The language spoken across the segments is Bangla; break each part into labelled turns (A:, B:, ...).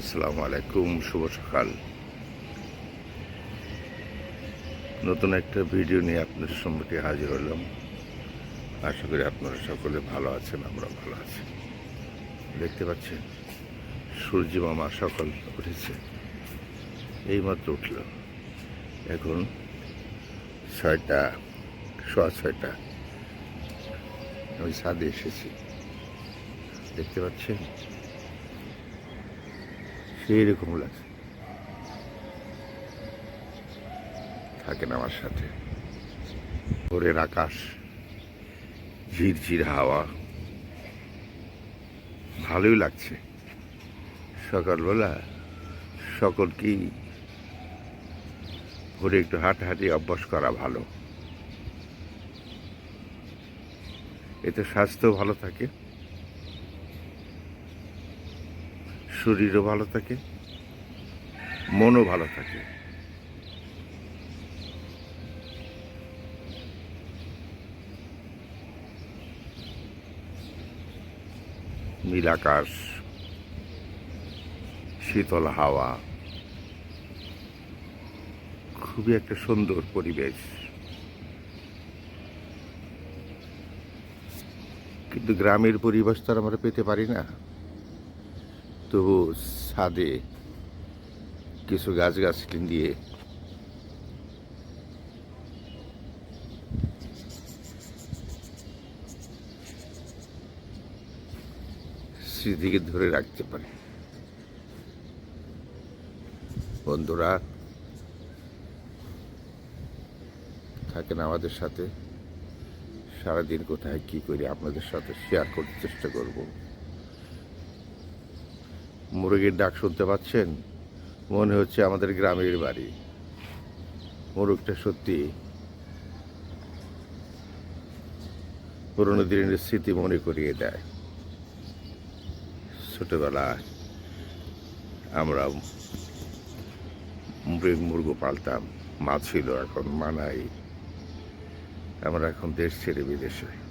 A: আসসালামু আলাইকুম, শুভ সকাল। নতুন একটা ভিডিও নিয়ে আপনার সম্মুখে হাজির হলাম। আশা করি আপনারা সকলে ভালো আছেন আমরা ভালো আছি। দেখতে পাচ্ছেন, সূর্য মামা সকাল উঠেছে। এইমাত্র উঠল। এখন ছয়টা, সোয়া ছয়টা। আমি ছাদে এসেছি। দেখতে পাচ্ছেন সেই রকম লাগছে থাকেন আমার সাথে। ভোরের আকাশ, ঝিরঝির হাওয়া। ভালোই লাগছে। সকালবেলা সকলকেই ভোরে একটু হাঁটাহাঁটি অভ্যাস করা ভালো। এতে স্বাস্থ্য ভালো থাকে। শরীরও ভালো থাকে, মনও ভালো থাকে। নীল আকাশ শীতল হাওয়া, খুবই একটা সুন্দর পরিবেশ। কিন্তু গ্রামের পরিবেশ তো আমরা পেতে পারি না। তবু ছাদে কিছু গাছ গাছলি দিয়ে স্মৃতিকে ধরে রাখতে পারে। বন্ধুরা, থাকেন আমাদের সাথে। সারাদিন কোথায়, কি করি আপনাদের সাথে শেয়ার করতে চেষ্টা করব। মুরগির ডাক শুনতে পাচ্ছেন? মনে হচ্ছে আমাদের গ্রামের বাড়ি। মোরগটা সত্যি পুরনো দিনের স্মৃতি মনে করিয়ে দেয়। ছোটবেলায় আমরা মুরগ পালতাম। মা ছিল এখন, মা নাই। আমরা এখন দেশ ছেড়ে বিদেশে।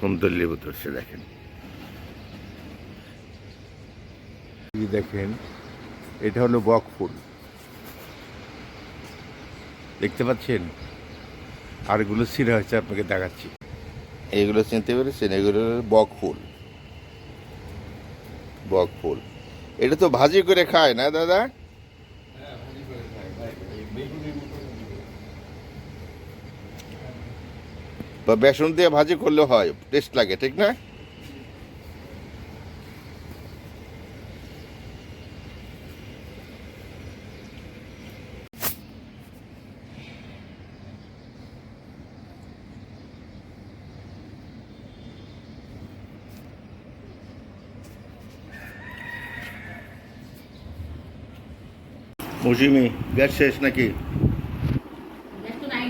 A: সুন্দর লেবু ধরছে দেখেন। এই দেখেন এটা হলো বক ফুল। দেখতে পাচ্ছেন? আর এগুলো ছিঁড়া হয়েছে আপনাকে দেখাচ্ছি। এইগুলো চিনতে পেরেছেন? এগুলো হলো বক ফুল। বক ফুল। এটা তো ভাজি করে খায় না দাদা? বা বেসন দিয়ে ভাজি করলে হয় টেস্ট লাগে ঠিক না? মৌসুমি গ্যাস শেষ নাকি
B: একটু নাই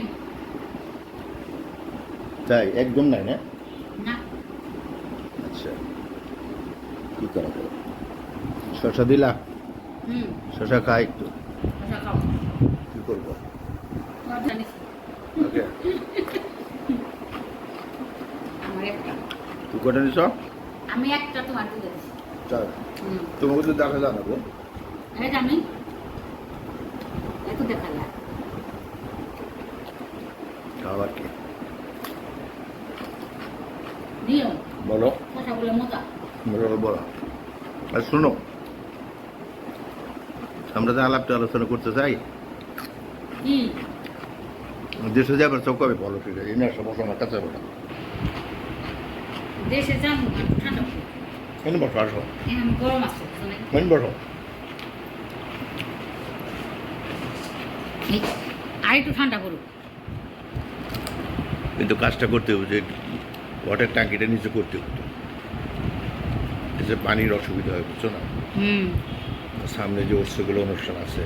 A: তাই? একদম নাই না?
B: না।
A: আচ্ছা। কি করা যাবে শশা দিলা? শশা খাই একটু। কি করব? তুই কটা নিছ?
B: আমি একটা তোমার
A: তোমাকে তো দেখা জানাব
B: এই যে আমি। একটু দেখালা
A: খাবার কি
B: দিও
A: বলো
B: কথা বলে মজা
A: বলো। আর শোনো আমরা তো আলাপটা আলোচনা করতে চাই দেশে যাবার চোখ কবে বলো ঠিক আছে এনে সমস্যা আমার কাছে
B: দেশে ঠান্ডা
A: কেন বসো আসো।
B: গরম
A: কেন বসো?
B: আর একটু ঠান্ডা পড়ুক।
A: কিন্তু কাজটা করতে হবে যে ওয়াটার ট্যাঙ্কিটা নিচে করতে হতো এতে পানির অসুবিধা হয় বুঝছ না? সামনে যে উৎসবগুলো অনুষ্ঠান আছে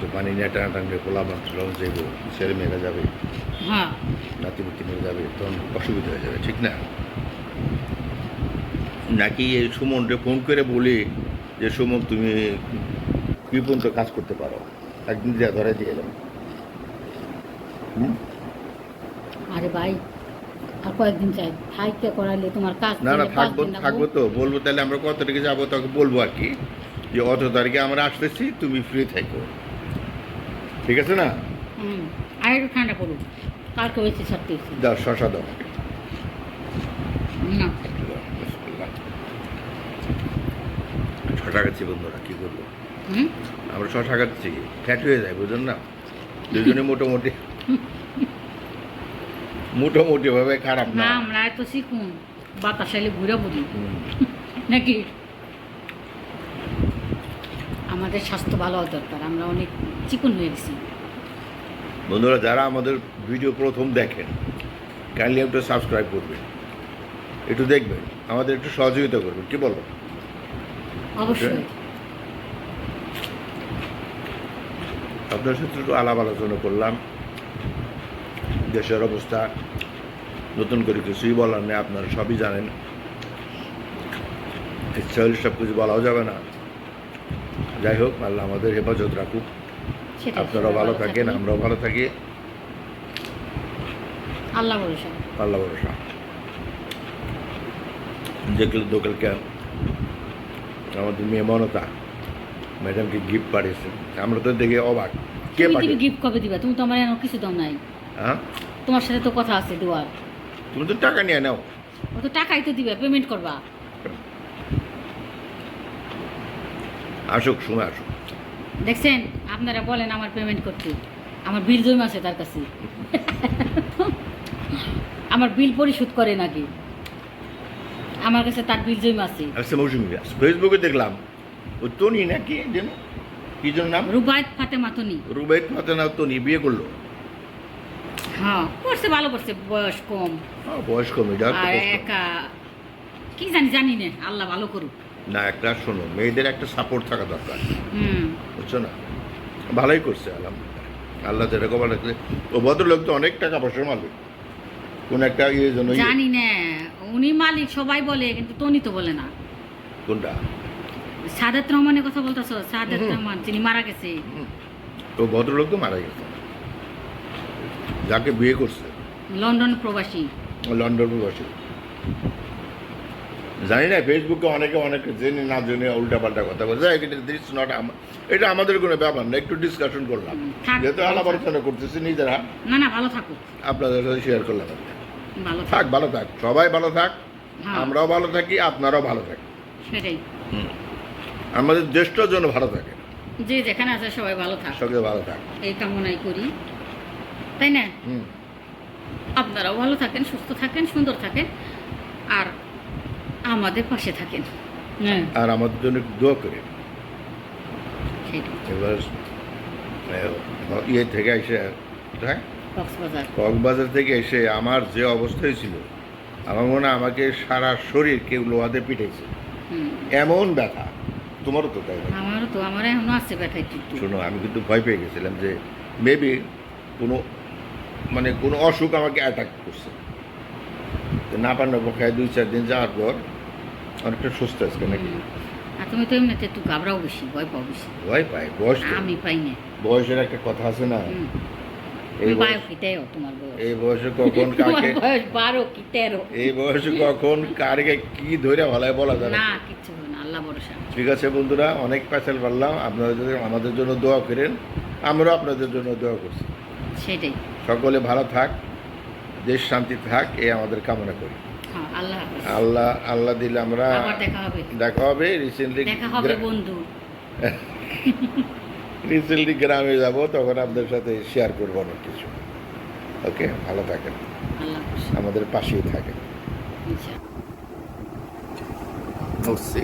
A: তো পানি নিয়ে টানাটানি খোলা মাত্র যাইব ছেলে মেয়েরা যাবে
B: হ্যাঁ।
A: নাতিপুতি নিয়ে যাবে তখন অসুবিধা হয়ে যাবে ঠিক না? নাকি এই সুমনকে ফোন করে বলি যে সুমন তুমি কি পর্যন্ত কাজ করতে পারো। একদিন যা ধরে দিয়ে এলাম?
B: আরে ভাই আর কয়েকদিন চাই। তোমার কাজ
A: না না থাকব থাকব তো। বলব তাহলে আমরা কত তারিখে যাব তোকে বলব আর কি। যে অত তারিখে আমরা আসতেছি তুমি ফ্রি থাকো। ঠিক আছে না?
B: হুম আর একটু ঠান্ডা পড়ুক কালকে হয়েছে এসেছি
A: দাও শশা দাও।
B: না।
A: শশা খাচ্ছি বন্ধুরা কি করব? আমরা শশা খাচ্ছি ফ্যাট হয়ে যায় বুঝলেন না? দুজনে মোটামুটি মোটামুটি ভাবে খারাপ
B: না।
A: না
B: আমরা এত শিখুন বাতাস এলে ঘুরে বুঝি নাকি? আমাদের স্বাস্থ্য ভালো হওয়া দরকার আমরা অনেক চিকন হয়ে গেছি।
A: বন্ধুরা যারা আমাদের ভিডিও প্রথম দেখেন কাইন্ডলি একটু সাবস্ক্রাইব করবেন। একটু দেখবেন আমাদের একটু সহযোগিতা করবেন কি বলব
B: অবশ্যই।
A: আপনার সাথে একটু আলাপ আলোচনা করলাম। দেশের অবস্থা নতুন করে কিছুই বলার নেই আপনারা সবই জানেন। ইচ্ছা হলে সব কিছু বলাও যাবে না। যাই হোক আল্লাহ আমাদের হেফাজত রাখুক। আপনারাও ভালো থাকেন আমরাও ভালো থাকি।
B: আল্লাহ ভরসা।
A: আল্লাহ ভরসা। যেগুলো দোকালকে আমাদের মেয়ে মনতা ম্যাডামকে গিফট পাঠিয়েছে। আমরা তো দেখে অবাক। কে
B: গিফট কবে দিবা? তুমি তো আমার কিছু দাও নাই।
A: হ্যাঁ?
B: তোমার সাথে তো কথা আছে দেওয়ার
A: তুমি তো টাকা নিয়ে নাও।
B: ও তো টাকাই তো দিবে পেমেন্ট করবা।
A: আসুক সময় আসুক।
B: দেখছেন আপনারা বলেন আমার পেমেন্ট করতে। আমার বিল জমা আছে তার কাছে। আমার বিল পরিশোধ করে নাকি আমার কাছে তার বিল জমা আছে।
A: আচ্ছা মৌসুমি ফেসবুকে দেখলাম ওই তনি নাকি যেন? কি যেন নাম?
B: রুবায়ত ফাতেমা তনি।
A: রুবাইত ফাতে না তনি বিয়ে করল।
B: হ্যাঁ করছে ভালো করছে বয়স কম।
A: হ্যাঁ, বয়স কমে
B: আর একা কি জানি জানি না আল্লাহ ভালো করুক।
A: না একটা শোনো মেয়েদের একটা সাপোর্ট থাকা দরকার।
B: হুম।
A: বুঝছ না? ভালোই করছে আলহামদুলিল্লাহ। আল্লাহ রাখছে ও ভদ্রলোক তো অনেক টাকা পয়সার মালিক। কোন একটা ইয়ে জন্য
B: জানি না উনি মালিক সবাই বলে কিন্তু তনি তো বলে না।
A: কোনটা?
B: সাদাত রহমানের কথা বলতেছো? সাদাত রহমান যিনি মারা গেছে।
A: ও ভদ্রলোক তো মারা গেছে। যাকে বিয়ে করছে।
B: লন্ডন প্রবাসী।
A: লন্ডন বসে জানি না ফেসবুকে অনেকে অনেকে জেনে না জেনে উল্টাপাল্টা কথা বলছে। দিস নট এটা আমাদের কোনো ব্যাপার না একটু ডিসকাশন করলাম। যেহেতু আলাপ আলোচনা করতেছি নিজেরা।
B: না না ভালো থাকুক।
A: আপনাদের সাথে শেয়ার করলাম।
B: ভালো
A: থাক ভালো থাক। সবাই ভালো থাক।
B: হ্যাঁ।
A: আমরাও ভালো থাকি আপনারাও ভালো থাকি
B: সেটাই।
A: আমাদের দেশটার জন্য ভালো থাকে।
B: যে যেখানে আছে সবাই ভালো থাক।
A: সকলে ভালো থাক।
B: এই কামনাই করি। তাই না?
A: হুম।
B: আপনারাও ভালো থাকেন সুস্থ থাকেন সুন্দর থাকেন আর আমাদের পাশে থাকেন। হ্যাঁ।
A: আর আমাদের জন্য একটু দোয়া করে এবার ইয়ে থেকে এসে
B: কক্সবাজার।
A: কক্সবাজার থেকে এসে আমার যে অবস্থায় ছিল আমার মনে হয় আমাকে সারা শরীর কেউ লোহাতে পিটাইছে।
B: হুম।
A: এমন ব্যথা। তোমারও তো তাই
B: আমারও তো আমার এখনও আছে ব্যথা।
A: শোনো আমি কিন্তু ভয় পেয়ে গেছিলাম যে মেবি কোনো মানে কোনো অসুখ আমাকে অ্যাটাক করছে। তো না পান্না খায় দুই চার দিন যাওয়ার পর অনেকটা সুস্থ আজকে নাকি?
B: আর তুমি তো এমনিতে একটু বেশি ভয় পাও বেশি।
A: ভয় পায় বয়স
B: আমি পাই না।
A: বয়সের একটা কথা আছে না? এই বয়স এই কখন কাকে
B: বয়স বারো কি তেরো।
A: এই বয়সে কখন কারকে কি ধরে ভালায় বলা যায় না।
B: না কিচ্ছু না আল্লাহ ভরসা।
A: ঠিক আছে বন্ধুরা অনেক পারলাম। আপনারা যদি আমাদের জন্য দোয়া করেন। আমরাও আপনাদের জন্য দোয়া করছি।
B: সেটাই।
A: সকলে ভালো থাক দেশ শান্তি থাক এ আমাদের কামনা করি।
B: হ্যাঁ আল্লাহ
A: আল্লাহ দিলে আমরা
B: দেখা হবে।
A: রিসেন্টলি
B: বন্ধু।
A: রিসেন্টলি গ্রামে যাব তখন আপনাদের সাথে শেয়ার করব অনেক কিছু। ওকে ভালো থাকেন। আমাদের পাশেই থাকেন। উঠছি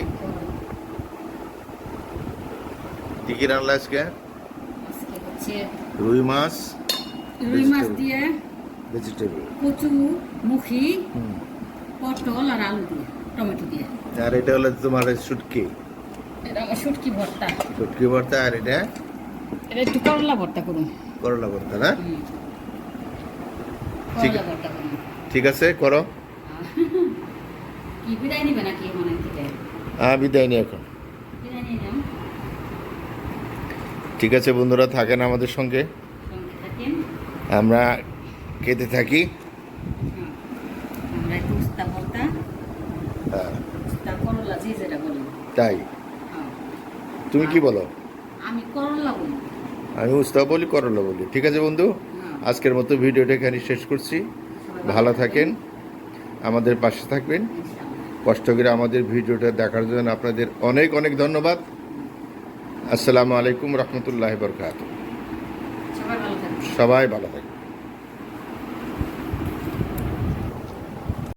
A: আজকে?
B: আজকে
A: রুই মাছ
B: রুই মাছ দিয়ে
A: ভেজিটেবল
B: কচু মুখি পটল আর আলু দিয়ে টমেটো দিয়ে।
A: আর এটা হলো তোমার শুটকি।
B: এটা আমার শুটকি ভর্তা।
A: শুটকি ভর্তা আর এটা?
B: এটা একটু করলা ভর্তা করুন।
A: করলা ভর্তা না? ঠিক আছে করো।
B: কি বিদায় নিবে নাকি মনে থেকে?
A: হ্যাঁ বিদায় এখন।
B: নিয়ে যাও।
A: ঠিক আছে বন্ধুরা থাকেন আমাদের সঙ্গে। আমরা খেতে থাকি।
B: হ্যাঁ। উস্তা উস্তা
A: তাই?
B: হ্যাঁ।
A: তুমি কি বলো?
B: আমি করলা বলি।
A: আমি উস্তাহ বলি করলা বলি। ঠিক আছে বন্ধু?
B: হ্যাঁ।
A: আজকের মতো ভিডিওটা এখানে শেষ করছি। ভালো থাকেন আমাদের পাশে থাকবেন। কষ্ট করে আমাদের ভিডিওটা দেখার জন্য আপনাদের অনেক অনেক ধন্যবাদ। আসসালামু আলাইকুম রহমতুল্লাহ বরকাত সবাই ভালো থাকবেন।